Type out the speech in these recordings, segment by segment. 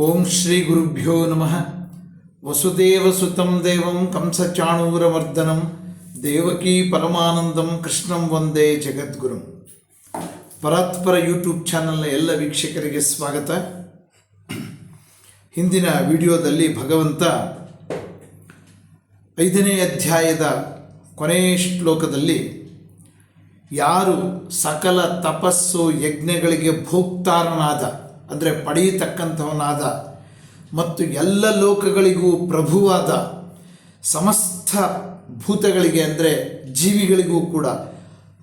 ಓಂ ಶ್ರೀ ಗುರುಭ್ಯೋ ನಮಃ. ವಸುದೇವಸುತಂ ದೇವಂ ಕಂಸಚಾಣೂರಮರ್ದನಂ ದೇವಕೀ ಪರಮಾನಂದಂ ಕೃಷ್ಣಂ ವಂದೇ ಜಗದ್ಗುರುಂ. ಪರಾತ್ಪರ ಯೂಟ್ಯೂಬ್ ಚಾನಲ್ನ ಎಲ್ಲ ವೀಕ್ಷಕರಿಗೆ ಸ್ವಾಗತ. ಹಿಂದಿನ ವಿಡಿಯೋದಲ್ಲಿ ಭಗವಂತ ಐದನೇ ಅಧ್ಯಾಯದ ಕೊನೆಯ ಶ್ಲೋಕದಲ್ಲಿ ಯಾರು ಸಕಲ ತಪಸ್ಸು ಯಜ್ಞಗಳಿಗೆ ಭೋಕ್ತಾರನಾದ ಅಂದರೆ ಪಡೆಯತಕ್ಕಂಥವನಾದ ಮತ್ತು ಎಲ್ಲ ಲೋಕಗಳಿಗೂ ಪ್ರಭುವಾದ ಸಮಸ್ತ ಭೂತಗಳಿಗೆ ಅಂದರೆ ಜೀವಿಗಳಿಗೂ ಕೂಡ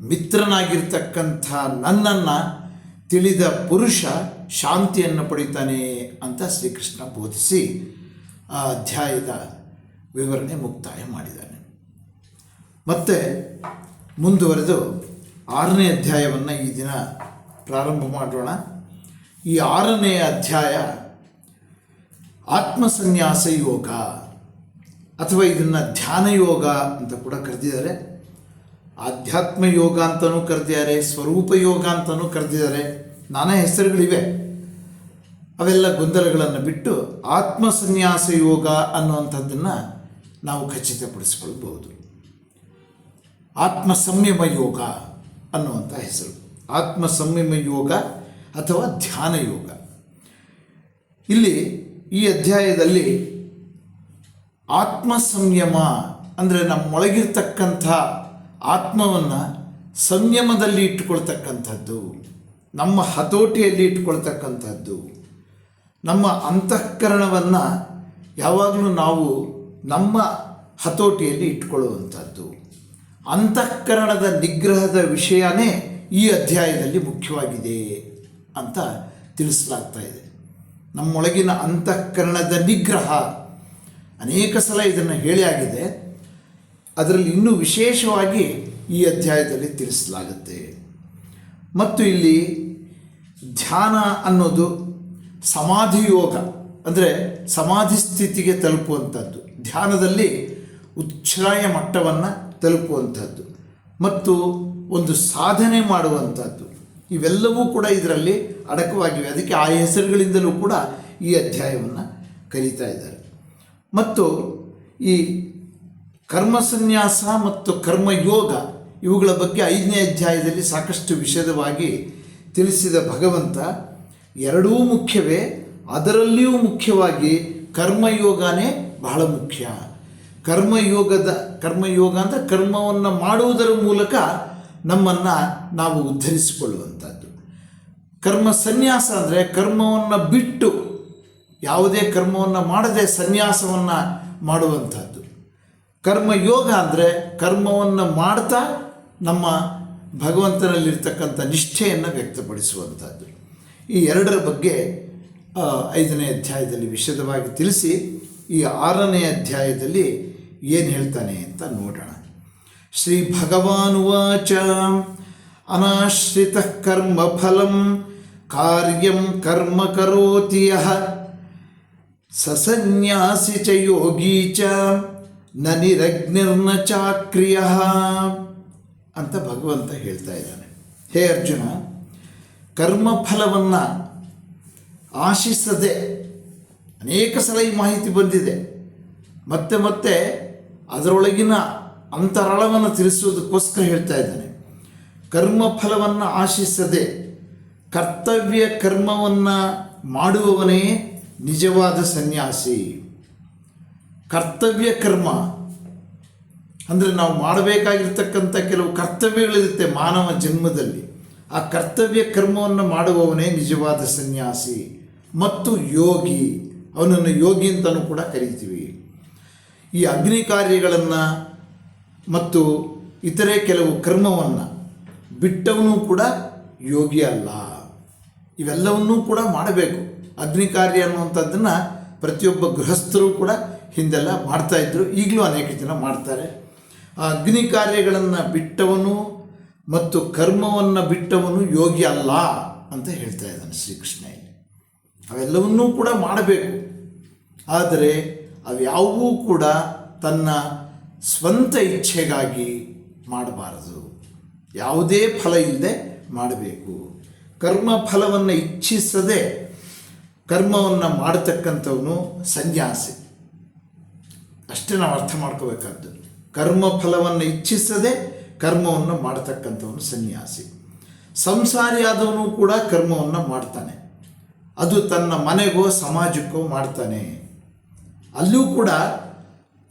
ಮಿತ್ರನಾಗಿರ್ತಕ್ಕಂಥ ನನ್ನನ್ನು ತಿಳಿದ ಪುರುಷ ಶಾಂತಿಯನ್ನು ಪಡಿತಾನೆ ಅಂತ ಶ್ರೀಕೃಷ್ಣ ಬೋಧಿಸಿ ಆ ಅಧ್ಯಾಯದ ವಿವರಣೆ ಮುಕ್ತಾಯ ಮಾಡಿದ್ದಾನೆ. ಮತ್ತೆ ಮುಂದುವರೆದು ಆರನೇ ಅಧ್ಯಾಯವನ್ನು ಈ ದಿನ ಪ್ರಾರಂಭ ಮಾಡೋಣ. ಈ ಆರನೇ ಅಧ್ಯಾಯ ಆತ್ಮಸನ್ಯಾಸ ಯೋಗ ಅಥವಾ ಇದನ್ನು ಧ್ಯಾನ ಯೋಗ ಅಂತ ಕೂಡ ಕರೆದಿದ್ದಾರೆ. ಆಧ್ಯಾತ್ಮ ಯೋಗ ಅಂತಲೂ ಕರೆದಿದ್ದಾರೆ, ಸ್ವರೂಪ ಯೋಗ ಅಂತಲೂ ಕರೆದಿದ್ದಾರೆ. ನಾನಾ ಹೆಸರುಗಳಿವೆ. ಅವೆಲ್ಲ ಗೊಂದಲಗಳನ್ನು ಬಿಟ್ಟು ಆತ್ಮಸನ್ಯಾಸ ಯೋಗ ಅನ್ನುವಂಥದ್ದನ್ನು ನಾವು ಖಚಿತಪಡಿಸಿಕೊಳ್ಬಹುದು. ಆತ್ಮ ಸಂಯಮ ಯೋಗ ಅನ್ನುವಂಥ ಹೆಸರು. ಆತ್ಮ ಸಂಯಮ ಯೋಗ ಅಥವಾ ಧ್ಯಾನ ಯೋಗ. ಇಲ್ಲಿ ಈ ಅಧ್ಯಾಯದಲ್ಲಿ ಆತ್ಮ ಸಂಯಮ ಅಂದರೆ ನಮ್ಮೊಳಗಿರ್ತಕ್ಕಂಥ ಆತ್ಮವನ್ನು ಸಂಯಮದಲ್ಲಿ ಇಟ್ಟುಕೊಳ್ತಕ್ಕಂಥದ್ದು, ನಮ್ಮ ಹತೋಟಿಯಲ್ಲಿ ಇಟ್ಕೊಳ್ತಕ್ಕಂಥದ್ದು ನಮ್ಮ ಅಂತಃಕರಣವನ್ನು ಯಾವಾಗಲೂ ನಾವು ನಮ್ಮ ಹತೋಟಿಯಲ್ಲಿ ಇಟ್ಕೊಳ್ಳುವಂಥದ್ದು ಅಂತಃಕರಣದ ನಿಗ್ರಹದ ವಿಷಯನೇ ಈ ಅಧ್ಯಾಯದಲ್ಲಿ ಮುಖ್ಯವಾಗಿದೆ. ಅಂತ ತಿಳಿಸಲಾಗ್ತಾ ಇದೆ. ನಮ್ಮೊಳಗಿನ ಅಂತಃಕರಣದ ನಿಗ್ರಹ ಅನೇಕ ಸಲ ಇದನ್ನು ಹೇಳಿ ಆಗಿದೆ. ಅದರಲ್ಲಿ ಇನ್ನೂ ವಿಶೇಷವಾಗಿ ಈ ಅಧ್ಯಾಯದಲ್ಲಿ ತಿಳಿಸಲಾಗುತ್ತೆ. ಮತ್ತು ಇಲ್ಲಿ ಧ್ಯಾನ ಅನ್ನೋದು ಸಮಾಧಿ ಯೋಗ ಅಂದರೆ ಸಮಾಧಿ ಸ್ಥಿತಿಗೆ ತಲುಪುವಂಥದ್ದು ಧ್ಯಾನದಲ್ಲಿ ಉಚ್ಛ್ರಾಯ ಮಟ್ಟವನ್ನು ತಲುಪುವಂಥದ್ದು ಮತ್ತು ಒಂದು ಸಾಧನೆ ಮಾಡುವಂಥದ್ದು ಇವೆಲ್ಲವೂ ಕೂಡ ಇದರಲ್ಲಿ ಅಡಕವಾಗಿವೆ. ಅದಕ್ಕೆ ಆ ಹೆಸರುಗಳಿಂದಲೂ ಕೂಡ ಈ ಅಧ್ಯಾಯವನ್ನು ಕರೀತಾ ಇದ್ದಾರೆ. ಮತ್ತು ಈ ಕರ್ಮಸನ್ಯಾಸ ಮತ್ತು ಕರ್ಮಯೋಗ ಇವುಗಳ ಬಗ್ಗೆ ಐದನೇ ಅಧ್ಯಾಯದಲ್ಲಿ ಸಾಕಷ್ಟು ವಿಷದವಾಗಿ ತಿಳಿಸಿದ ಭಗವಂತ, ಎರಡೂ ಮುಖ್ಯವೇ, ಅದರಲ್ಲಿಯೂ ಮುಖ್ಯವಾಗಿ ಕರ್ಮಯೋಗನೇ ಬಹಳ ಮುಖ್ಯ. ಕರ್ಮಯೋಗದ, ಕರ್ಮಯೋಗ ಅಂದರೆ ಕರ್ಮವನ್ನು ಮಾಡುವುದರ ಮೂಲಕ ನಮ್ಮನ್ನು ನಾವು ಉದ್ಧರಿಸಿಕೊಳ್ಳುವಂಥದ್ದು. ಕರ್ಮ ಸನ್ಯಾಸ ಅಂದರೆ ಕರ್ಮವನ್ನು ಬಿಟ್ಟು ಯಾವುದೇ ಕರ್ಮವನ್ನು ಮಾಡದೆ ಸನ್ಯಾಸವನ್ನು ಮಾಡುವಂಥದ್ದು. ಕರ್ಮಯೋಗ ಅಂದರೆ ಕರ್ಮವನ್ನು ಮಾಡ್ತಾ ನಮ್ಮ ಭಗವಂತನಲ್ಲಿರ್ತಕ್ಕಂಥ ನಿಷ್ಠೆಯನ್ನು ವ್ಯಕ್ತಪಡಿಸುವಂಥದ್ದು. ಈ ಎರಡರ ಬಗ್ಗೆ ಐದನೇ ಅಧ್ಯಾಯದಲ್ಲಿ ವಿಶದವಾಗಿ ತಿಳಿಸಿ, ಈ ಆರನೇ ಅಧ್ಯಾಯದಲ್ಲಿ ಏನು ಹೇಳ್ತಾನೆ ಅಂತ ನೋಡೋಣ. ಶ್ರೀ ಅನಾಶ್ರಿತ ಕರ್ಮಫಲಂ ಕಾರ್ಯಂ ಕರ್ಮ ಕರೋತಿ ಯಃ. ಸಸನ್ಯಾಸಿ ಚ ಯೋಗಿ ಚ, ನ ನಿರಗ್ನಿರ್ನ ಚಾಕ್ರಿಯ. ಅಂತ ಭಗವಂತ ಹೇಳ್ತಾ ಇದ್ದಾನೆ. ಹೇ ಅರ್ಜುನ ಕರ್ಮಫಲವನ್ನು ಆಶಿಸದೆ ಅನೇಕ ಸಲ ಈ ಮಾಹಿತಿ ಬಂದಿದೆ. ಮತ್ತೆ ಮತ್ತೆ ಅದರೊಳಗಿನ ಅಂತರಾಳವನ್ನು ತಿಳಿಸುವುದಕ್ಕೋಸ್ಕರ ಹೇಳ್ತಾ ಇದ್ದಾನೆ. ಕರ್ಮಫಲವನ್ನು ಆಶಿಸದೆ ಕರ್ತವ್ಯ ಕರ್ಮವನ್ನು ಮಾಡುವವನೇ ನಿಜವಾದ ಸನ್ಯಾಸಿ. ಕರ್ತವ್ಯ ಕರ್ಮ ಅಂದರೆ ನಾವು ಮಾಡಬೇಕಾಗಿರ್ತಕ್ಕಂಥ ಕೆಲವು ಕರ್ತವ್ಯಗಳಿರುತ್ತೆ ಮಾನವ ಜನ್ಮದಲ್ಲಿ. ಆ ಕರ್ತವ್ಯ ಕರ್ಮವನ್ನು ಮಾಡುವವನೇ ನಿಜವಾದ ಸನ್ಯಾಸಿ ಮತ್ತು ಯೋಗಿ. ಅವನನ್ನು ಯೋಗಿ ಅಂತಲೂ ಕೂಡ ಕರಿತೀವಿ. ಈ ಅಗ್ನಿ ಕಾರ್ಯಗಳನ್ನು ಮತ್ತು ಇತರೆ ಕೆಲವು ಕರ್ಮವನ್ನು ಬಿಟ್ಟವನು ಕೂಡ ಯೋಗಿ ಅಲ್ಲ. ಇವೆಲ್ಲವನ್ನೂ ಕೂಡ ಮಾಡಬೇಕು. ಅಗ್ನಿ ಕಾರ್ಯ ಅನ್ನುವಂಥದ್ದನ್ನು ಪ್ರತಿಯೊಬ್ಬ ಗೃಹಸ್ಥರು ಕೂಡ ಹಿಂದೆಲ್ಲ ಮಾಡ್ತಾಯಿದ್ರು ಈಗಲೂ ಅನೇಕ ಜನ ಮಾಡ್ತಾರೆ. ಆ ಅಗ್ನಿ ಕಾರ್ಯಗಳನ್ನು ಬಿಟ್ಟವನು ಮತ್ತು ಕರ್ಮವನ್ನು ಬಿಟ್ಟವನು ಯೋಗಿ ಅಲ್ಲ ಅಂತ ಹೇಳ್ತಾ ಇದ್ದಾನೆ ಶ್ರೀಕೃಷ್ಣ ಇಲ್ಲಿ. ಅವೆಲ್ಲವನ್ನೂ ಕೂಡ ಮಾಡಬೇಕು. ಆದರೆ ಅವ್ಯಾವೂ ಕೂಡ ತನ್ನ ಸ್ವಂತ ಇಚ್ಛೆಗಾಗಿ ಮಾಡಬಾರದು. ಯಾವುದೇ ಫಲ ಇಲ್ಲದೆ ಮಾಡಬೇಕು. ಕರ್ಮ ಫಲವನ್ನು ಇಚ್ಛಿಸದೆ ಕರ್ಮವನ್ನು ಮಾಡತಕ್ಕಂಥವನು ಸನ್ಯಾಸಿ. ಅಷ್ಟೇ ನಾವು ಅರ್ಥ ಮಾಡ್ಕೋಬೇಕಾದ್ದು. ಕರ್ಮ ಫಲವನ್ನು ಇಚ್ಛಿಸದೆ ಕರ್ಮವನ್ನು ಮಾಡತಕ್ಕಂಥವನು ಸನ್ಯಾಸಿ. ಸಂಸಾರಿಯಾದವನು ಕೂಡ ಕರ್ಮವನ್ನು ಮಾಡ್ತಾನೆ. ಅದು ತನ್ನ ಮನೆಗೋ, ಸಮಾಜಕ್ಕೋ ಮಾಡ್ತಾನೆ. ಅಲ್ಲೂ ಕೂಡ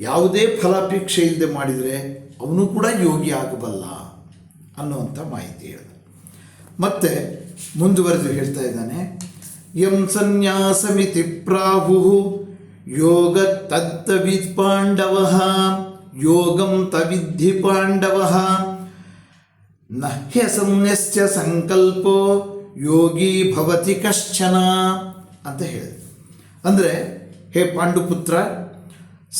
ಯಾವುದೇ ಫಲಾಪೇಕ್ಷೆ ಇಲ್ಲದೆ ಮಾಡಿದರೆ ಅವನು ಕೂಡ ಯೋಗಿ ಆಗಬಲ್ಲ ಅನ್ನುವಂಥ ಮಾಹಿತಿ ಹೇಳಿದ. ಮತ್ತೆ ಮುಂದುವರೆದು ಹೇಳ್ತಾ ಇದ್ದಾನೆ, ಯಂ ಸನ್ಯಾಸಮಿತಿ ಪ್ರಾಹು ಯೋಗ ತತ್ತವಿದ್ ಪಾಂಡವ, ಯೋಗಂ ತವಿದ್ಧಿ ಪಾಂಡವ, ನಹ್ಯ ಸಂನ್ಯಸ್ಯ ಸಂಕಲ್ಪೋ ಯೋಗಿ ಭವತಿ ಕಶ್ಚನ ಅಂತ ಹೇಳಿದೆ. ಅಂದರೆ, ಹೇ ಪಾಂಡುಪುತ್ರ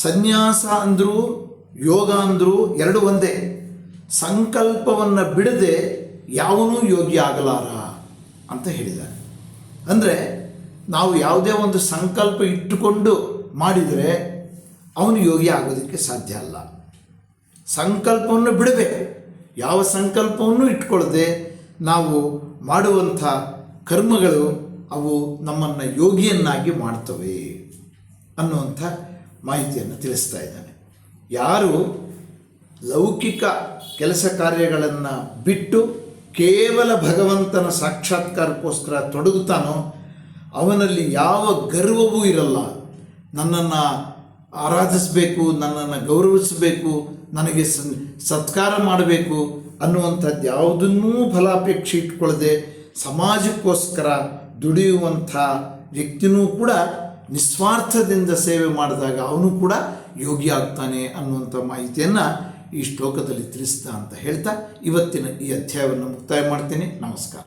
ಸನ್ಯಾಸ ಅಂದರೂ, ಯೋಗ ಅಂದರೂ ಎರಡು ಒಂದೇ. ಸಂಕಲ್ಪವನ್ನು ಬಿಡದೆ ಯಾವನೂ ಯೋಗಿ ಆಗಲಾರ ಅಂತ ಹೇಳಿದ್ದಾರೆ. ಅಂದರೆ ನಾವು ಯಾವುದೇ ಒಂದು ಸಂಕಲ್ಪ ಇಟ್ಟುಕೊಂಡು ಮಾಡಿದರೆ ಅವನು ಯೋಗಿ ಆಗೋದಕ್ಕೆ ಸಾಧ್ಯ ಅಲ್ಲ. ಸಂಕಲ್ಪವನ್ನು ಬಿಡಬೇಕು. ಯಾವ ಸಂಕಲ್ಪವನ್ನು ಇಟ್ಕೊಳ್ಳದೆ ನಾವು ಮಾಡುವಂಥ ಕರ್ಮಗಳು ಅವು ನಮ್ಮನ್ನು ಯೋಗಿಯನ್ನಾಗಿ ಮಾಡ್ತವೆ ಅನ್ನುವಂಥ ಮಾಹಿತಿಯನ್ನು ತಿಳಿಸ್ತಾ ಇದ್ದಾನೆ. ಯಾರು ಲೌಕಿಕ ಕೆಲಸ ಕಾರ್ಯಗಳನ್ನು ಬಿಟ್ಟು ಕೇವಲ ಭಗವಂತನ ಸಾಕ್ಷಾತ್ಕಾರಕ್ಕೋಸ್ಕರ ತೊಡಗುತ್ತಾನೋ, ಅವನಲ್ಲಿ ಯಾವ ಗರ್ವವೂ ಇರಲ್ಲ. ನನ್ನನ್ನು ಆರಾಧಿಸಬೇಕು, ನನ್ನನ್ನು ಗೌರವಿಸಬೇಕು, ನನಗೆ ಸತ್ಕಾರ ಮಾಡಬೇಕು ಅನ್ನುವಂಥದ್ದು ಯಾವುದನ್ನೂ ಫಲಾಪೇಕ್ಷೆ ಇಟ್ಕೊಳ್ಳದೆ ಸಮಾಜಕ್ಕೋಸ್ಕರ ದುಡಿಯುವಂಥ ವ್ಯಕ್ತಿನೂ ಕೂಡ ನಿಸ್ವಾರ್ಥದಿಂದ ಸೇವೆ ಮಾಡಿದಾಗ ಅವನು ಕೂಡ ಯೋಗಿ ಆಗ್ತಾನೆ ಅನ್ನುವಂಥ ಮಾಹಿತಿಯನ್ನು ಈ ಶ್ಲೋಕದಲ್ಲಿ ತಿಳಿಸ್ತಾ ಅಂತ ಹೇಳ್ತಾ ಇವತ್ತಿನ ಈ ಅಧ್ಯಾಯವನ್ನು ಮುಕ್ತಾಯ ಮಾಡ್ತೀನಿ. ನಮಸ್ಕಾರ.